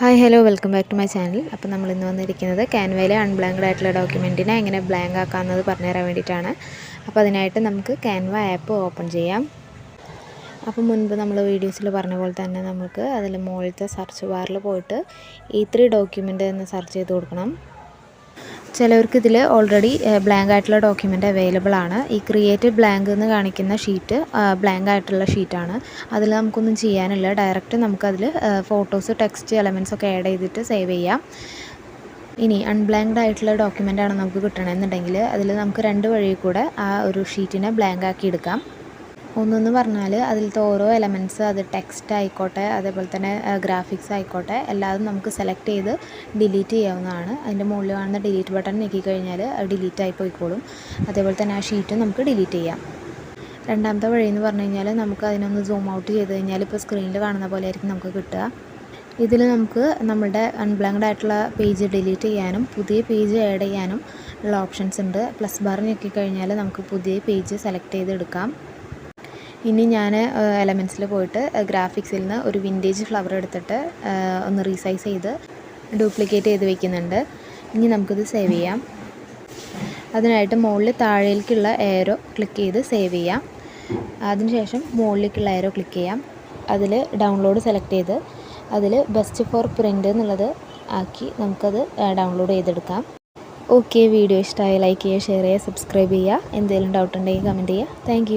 Hi hello welcome back to my channel അപ്പോൾ നമ്മൾ ഇന്ന് വന്നിരിക്കുന്നത് ക്യാൻവയിലെ അൺബ്ലാങ്ക്ഡ് ആയിട്ടുള്ള ഡോക്യുമെന്റിനെ എങ്ങനെ ബ്ലാങ്ക് ആക്കാമെന്നത് പറഞ്ഞു തരാൻ വേണ്ടിയിട്ടാണ്. അപ്പോൾ അതിനായിട്ട് നമുക്ക് ക്യാൻവ ആപ്പ് ഓപ്പൺ ചെയ്യാം. അപ്പോൾ മുൻപ് നമ്മൾ വീഡിയോസിൽ പറഞ്ഞ പോലെ തന്നെ നമുക്ക് അതിൽ മുകളിലത്തെ സെർച്ച് ബാറിൽ പോയിട്ട് ഈ ത്രീ ഡോക്യുമെന്റ് എന്ന് സെർച്ച് ചെയ്ത് കൊടുക്കണം. ചിലവർക്ക് ഇതിൽ ഓൾറെഡി ബ്ലാങ്ക് ആയിട്ടുള്ള ഡോക്യുമെന്റ് അവൈലബിൾ ആണ്. ഈ ക്രിയേറ്റഡ് ബ്ലാങ്ക് എന്ന് കാണിക്കുന്ന ഷീറ്റ് ബ്ലാങ്ക് ആയിട്ടുള്ള ഷീറ്റാണ് അതിൽ നമുക്കൊന്നും ചെയ്യാനില്ല. ഡയറക്റ്റ് നമുക്കതിൽ ഫോട്ടോസ് ടെക്സ്റ്റ് എലമെന്റ്സ് ഒക്കെ ആഡ് ചെയ്തിട്ട് സേവ് ചെയ്യാം. ഇനി അൺബ്ലാങ്ക്ഡ് ആയിട്ടുള്ള ഡോക്യുമെന്റ് ആണ് നമുക്ക് കിട്ടണമെന്നുണ്ടെങ്കിൽ അതിൽ നമുക്ക് രണ്ട് വഴി കൂടെ ആ ഒരു ഷീറ്റിനെ ബ്ലാങ്ക് ആക്കി എടുക്കാം. ഒന്നെന്ന് പറഞ്ഞാൽ അതിലത്തെ ഓരോ എലമെന്റ്സ് അത് ടെക്സ്റ്റ് ആയിക്കോട്ടെ അതേപോലെ തന്നെ ഗ്രാഫിക്സ് ആയിക്കോട്ടെ എല്ലാതും നമുക്ക് സെലക്ട് ചെയ്ത് ഡിലീറ്റ് ചെയ്യാവുന്നതാണ്. അതിന്റെ മുകളിൽ കാണുന്ന ഡിലീറ്റ് ബട്ടൺ ഞെക്കി കഴിഞ്ഞാൽ അത് ഡിലീറ്റ് ആയി പോയിക്കോളും. അതേപോലെ തന്നെ ആ ഷീറ്റ് നമുക്ക് ഡിലീറ്റ് ചെയ്യാം. രണ്ടാമത്തെ വഴി എന്ന് പറഞ്ഞു കഴിഞ്ഞാൽ നമുക്ക് അതിനൊന്ന് സൂം ഔട്ട് ചെയ്ത് കഴിഞ്ഞാൽ ഇപ്പോൾ സ്ക്രീനിൽ കാണുന്ന പോലെ ആയിരിക്കും നമുക്ക് കിട്ടുക. ഇതിൽ നമുക്ക് നമ്മുടെ അൺബ്ലാങ്ക്ഡ് ആയിട്ടുള്ള പേജ് ഡിലീറ്റ് ചെയ്യാനും പുതിയ പേജ് ആഡ് ചെയ്യാനും ഉള്ള ഓപ്ഷൻസ് ഉണ്ട്. പ്ലസ് ബാർ ഞെക്കി കഴിഞ്ഞാൽ നമുക്ക് പുതിയ പേജ് സെലക്ട് ചെയ്തെടുക്കാം. ഇനി ഞാൻ എലമെൻസിൽ പോയിട്ട് ഗ്രാഫിക്സിൽ നിന്ന് ഒരു വിന്റേജ് ഫ്ലവർ എടുത്തിട്ട് ഒന്ന് റീസൈസ് ചെയ്ത് ഡ്യൂപ്ലിക്കേറ്റ് ചെയ്ത് വെക്കുന്നുണ്ട്. ഇനി നമുക്കിത് സേവ് ചെയ്യാം. അതിനായിട്ട് മുകളിൽ താഴേക്കുള്ള എയറോ ക്ലിക്ക് ചെയ്ത് സേവ് ചെയ്യാം. അതിനുശേഷം മുകളിലേക്കുള്ള എയറോ ക്ലിക്ക് ചെയ്യാം. അതിൽ ഡൗൺലോഡ് സെലക്ട് ചെയ്ത് അതിൽ ബെസ്റ്റ് ഫോർ പ്രിന്റ് എന്നുള്ളത് ആക്കി നമുക്കത് ഡൗൺലോഡ് ചെയ്തെടുക്കാം. ഓക്കെ വീഡിയോ ഇഷ്ടമായി ലൈക്ക് ചെയ്യുക ഷെയർ ചെയ്യുക സബ്സ്ക്രൈബ് ചെയ്യുക. എന്തെങ്കിലും ഡൗട്ട് ഉണ്ടെങ്കിൽ കമന്റ് ചെയ്യുക. താങ്ക്